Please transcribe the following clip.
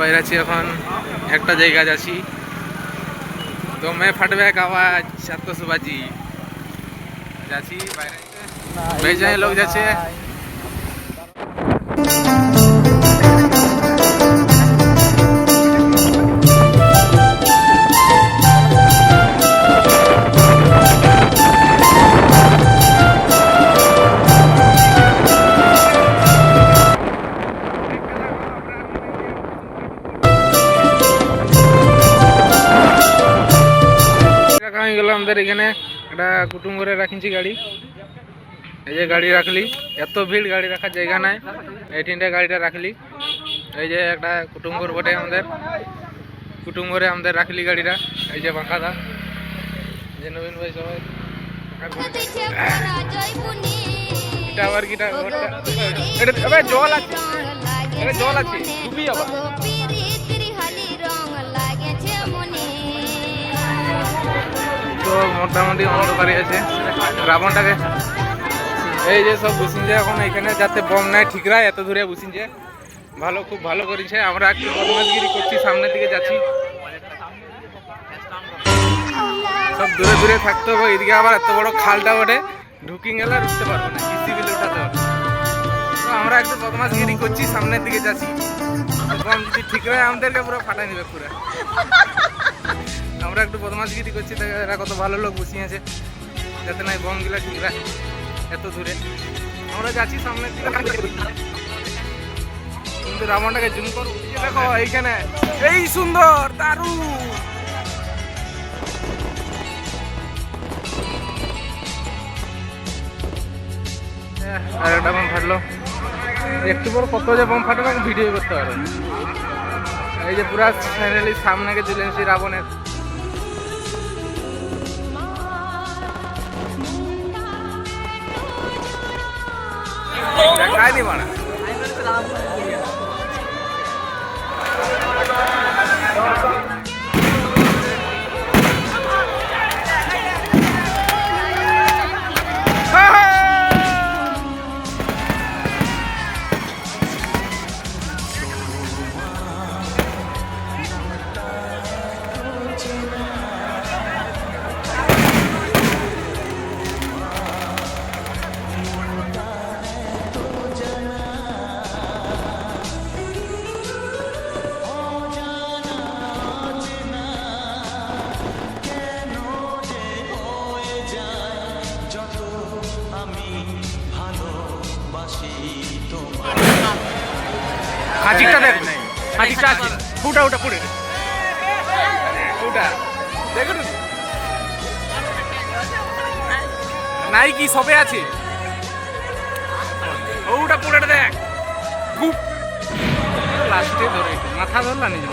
বাইরাছি এখন একটা জায়গা যাচ্ছি। মে ফাটবে আওয়াজ সাতশো বাজি যাচ্ছি বাইরে লোক যাচ্ছে। গেলাম আমাদের এখানে একটা কুটুম করে রাখিছি গাড়ি এই যে গাড়ি রাখলি এত ভিড় গাড়ি রাখার জায়গা নাই এই তিনটা গাড়িটা রাখলি এই যে একটা কুটুম ঘর বটে আমাদের কুটুম ঘরে আমাদের রাখলি গাড়িটা এই যে বাঁকাদা এই যে নবীন ভাই সবাই এটা এটা জল আছে এটা জল আছে ডুবি আবার মোটামুটি অন্ধকারে আছে। রাবণটাকে। এই যে সব বুঝিনছে এখন এখানে, যাতে বম নাই ঠিকরা এত দূরে বুঝিনছে ভালো, খুব ভালো করেছে। আমরা একটু বদমাশগিরি করছি, সামনের দিকে যাচ্ছি। সব দূরে দূরে থাকতে হবে, এদিকে আবার এত বড় খালটা ওঠে ঢুকি গেলে আর উঠতে পারব না, কিস্তি বিলে উঠাতে হবে। তো আমরা একটু বদমাশগিরি করছি, সামনের দিকে যাচ্ছি। বম যদি ঠিক রয়ে আমাদেরকে পুরো ফাটাই নেবে পুরো। আমরা একটু বদমাশগিরি করছি এরা কত ভালো লোক বসিয়ে আছে। যাতে নাই বমগুলা ঠিক রাখে এত দূরে। আমরা যাচ্ছি সামনে কিন্তু রাবণটাকে জুম করো। দেখো এইখানে। এই সুন্দর দারুণ। আর একটা বম ফাটলো। একটু পর কত যে বম ফাটবে ভিডিও করতে পারব এই যে পুরা ফাইনালি সামনে গিয়ে চলে এসেছি রাবণের। കാര്യമാണ്. দি দেখো। খাঁচিটা আছে। ফুটা ওটা পড়ে ওটা দেখো নাই কি সবে আছে। ওটা পড়ে দেখ। খুব। লাস্টে ধরে। মাথা ধরলা নিজে